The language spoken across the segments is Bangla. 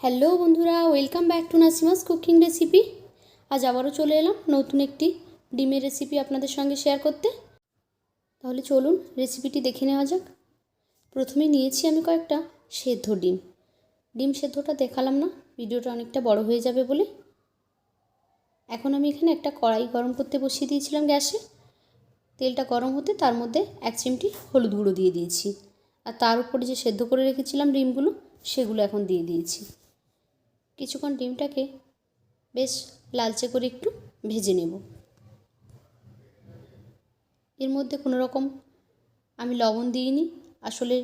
হ্যালো বন্ধুরা welcome back to Nasima's cooking recipe আজ আবারও চলে এলাম নতুন একটি ডিমের রেসিপি আপনাদের সঙ্গে শেয়ার করতে। তাহলে চলুন রেসিপিটি দেখে নেওয়া যাক। প্রথমে নিয়েছি আমি কয়েকটা সেদ্ধ ডিম। ডিম সেদ্ধটা দেখালাম না, ভিডিওটা অনেকটা বড় হয়ে যাবে বলে। এখন আমি এখানে একটা কড়াই গরম করতে বসিয়ে দিয়েছিলাম গ্যাসে। তেলটা গরম হতে তার মধ্যে এক চিমটি হলুদ গুঁড়ো দিয়ে দিয়েছি। আর তার উপরে যে সেদ্ধ করে রেখেছিলাম ডিমগুলো, সেগুলো এখন দিয়ে দিয়েছি। কিছুক্ষণ ডিমটাকে বেশ লালচে করে একটু ভেজে নেব। এর মধ্যে কোনো রকম আমি লবণ দিইনি। আসলে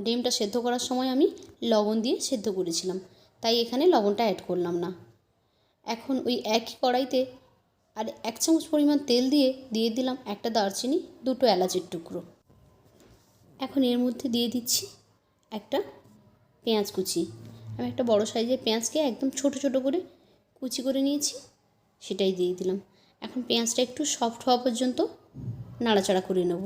ডিমটা সেদ্ধ করার সময় আমি লবণ দিয়ে সেদ্ধ করেছিলাম। তাই এখানে লবণটা অ্যাড করলাম না। এখন ওই একই কড়াইতে আর এক চামচ পরিমাণ তেল দিয়ে দিয়ে দিলাম একটা দারচিনি, দুটো এলাচের টুকরো। এখন এর মধ্যে দিয়ে দিচ্ছি একটা পেঁয়াজ কুচি। আমি একটা বড় সাইজের পেঁয়াজকে একদম ছোট ছোট করে কুচি করে নিয়েছি, সেটাই দিয়ে দিলাম। এখন পেঁয়াজটা একটু সফট হওয়া পর্যন্ত নাড়াচাড়া করে নেব।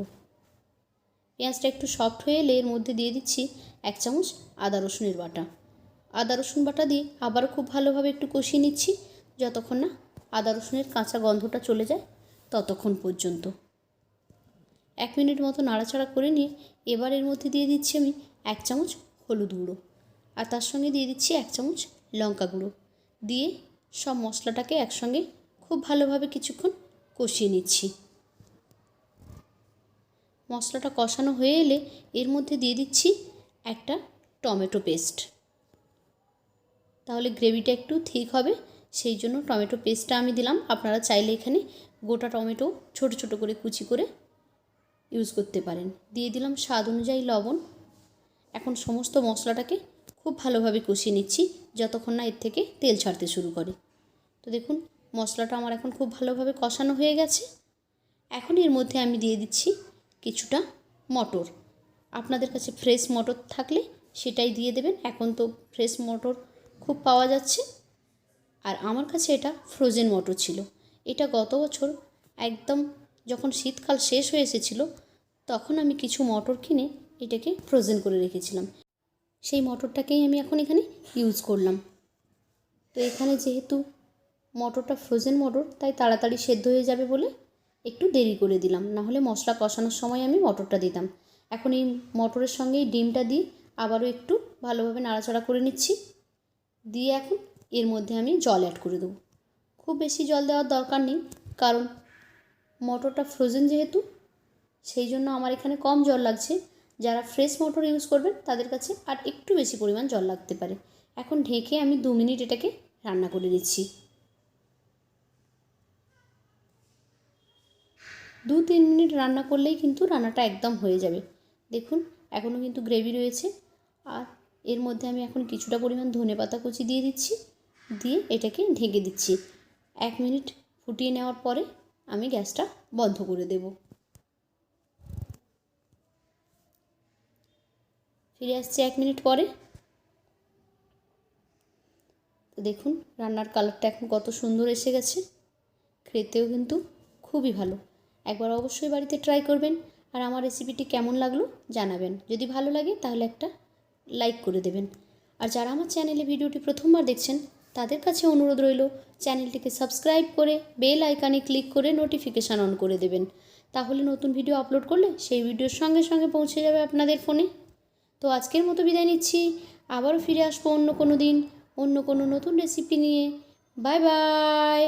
পেঁয়াজটা একটু সফট হয়ে এলে এর মধ্যে দিয়ে দিচ্ছি এক চামচ আদা রসুনের বাটা। আদা রসুন বাটা দিয়ে আবারও খুব ভালোভাবে একটু কষিয়ে নিচ্ছি, যতক্ষণ না আদা রসুনের কাঁচা গন্ধটা চলে যায় ততক্ষণ পর্যন্ত। এক মিনিট মতো নাড়াচাড়া করে নিয়ে এবার এর মধ্যে দিয়ে দিচ্ছি আমি এক চামচ হলুদ গুঁড়ো। আর তার সঙ্গে দিয়ে দিচ্ছি এক চামচ লঙ্কা গুঁড়ো। দিয়ে সব মশলাটাকে একসঙ্গে খুব ভালোভাবে কিছুক্ষণ কষিয়ে নিচ্ছি। মশলাটা কষানো হয়ে এলে এর মধ্যে দিয়ে দিচ্ছি একটা টমেটো পেস্ট। তাহলে গ্রেভিটা একটু ঠিক হবে, সেই জন্য টমেটো পেস্টটা আমি দিলাম। আপনারা চাইলে এখানে গোটা টমেটো ছোট ছোট করে কুচি করে ইউজ করতে পারেন। দিয়ে দিলাম স্বাদ অনুযায়ী লবণ। এখন সমস্ত মশলাটাকে খুব ভালোভাবে কষিয়ে নিচ্ছি, যতক্ষণ না এর থেকে তেল ছাড়তে শুরু করে। তো দেখুন, মশলাটা আমার এখন খুব ভালোভাবে কষানো হয়ে গেছে। এখন এর মধ্যে আমি দিয়ে দিচ্ছি কিছুটা মটর। আপনাদের কাছে ফ্রেশ মটর থাকলে সেটাই দিয়ে দেবেন। এখন তো ফ্রেশ মটর খুব পাওয়া যাচ্ছে। আর আমার কাছে এটা ফ্রোজেন মটর ছিল। এটা গত বছর একদম যখন শীতকাল শেষ হয়ে এসেছিল, তখন আমি কিছু মটর কিনে এটাকে ফ্রোজেন করে রেখেছিলাম। সেই মটরটাকেই আমি এখন এখানে ইউজ করলাম। তো এখানে যেহেতু মটরটা ফ্রোজেন মটর তাই তাড়াতাড়ি সেদ্ধ হয়ে যাবে বলে একটু দেরি করে দিলাম। না হলে মশলা কষানোর সময় আমি মটরটা দিতাম। এখন এই মটরের সঙ্গে এই ডিমটা দিই আবারও একটু ভালোভাবে নাড়াচাড়া করে নিচ্ছি। দিয়ে এখন এর মধ্যে আমি জল অ্যাড করে দেবো। খুব বেশি জল দেওয়ার দরকার নেই, কারণ মটরটা ফ্রোজেন যেহেতু, সেই জন্য আমার এখানে কম জল লাগছে। যারা ফ্রেশ মোটর ইউজ করবেন, তাদের কাছে আর একটু বেশি পরিমাণ জল লাগতে পারে। এখন ঢেকে আমি দু মিনিট এটাকে রান্না করে দিচ্ছি দু তিন মিনিট রান্না করলেই কিন্তু রান্নাটা একদম হয়ে যাবে। দেখুন, এখনও কিন্তু গ্রেভি রয়েছে। আর এর মধ্যে আমি এখন কিছুটা পরিমাণ ধনে পাতা কুচি দিয়ে দিচ্ছি, দিয়ে এটাকে ঢেকে দিচ্ছি। এক মিনিট ফুটিয়ে নেওয়ার পরে আমি গ্যাসটা বন্ধ করে দেবো। ফিরে আসছি এক মিনিট পরে। তো দেখুন, রান্নার কালারটা এখন কত সুন্দর এসে গেছে। খেতেও কিন্তু খুবই ভালো। একবার অবশ্যই বাড়িতে ট্রাই করবেন আর আমার রেসিপিটি কেমন লাগল জানাবেন। যদি ভালো লাগে তাহলে একটা লাইক করে দেবেন। আর যারা আমার চ্যানেলে ভিডিওটি প্রথমবার দেখছেন, তাদের কাছে অনুরোধ রইল চ্যানেলটিকে সাবস্ক্রাইব করে বেল আইকানে ক্লিক করে নোটিফিকেশান অন করে দেবেন। তাহলে নতুন ভিডিও আপলোড করলে সেই ভিডিওর সঙ্গে সঙ্গে পৌঁছে যাবে আপনাদের ফোনে তো আজকের মতো বিদায় নিচ্ছি। আবারও ফিরে আসব অন্য কোনো দিন, অন্য কোনো নতুন রেসিপি নিয়ে। Bye bye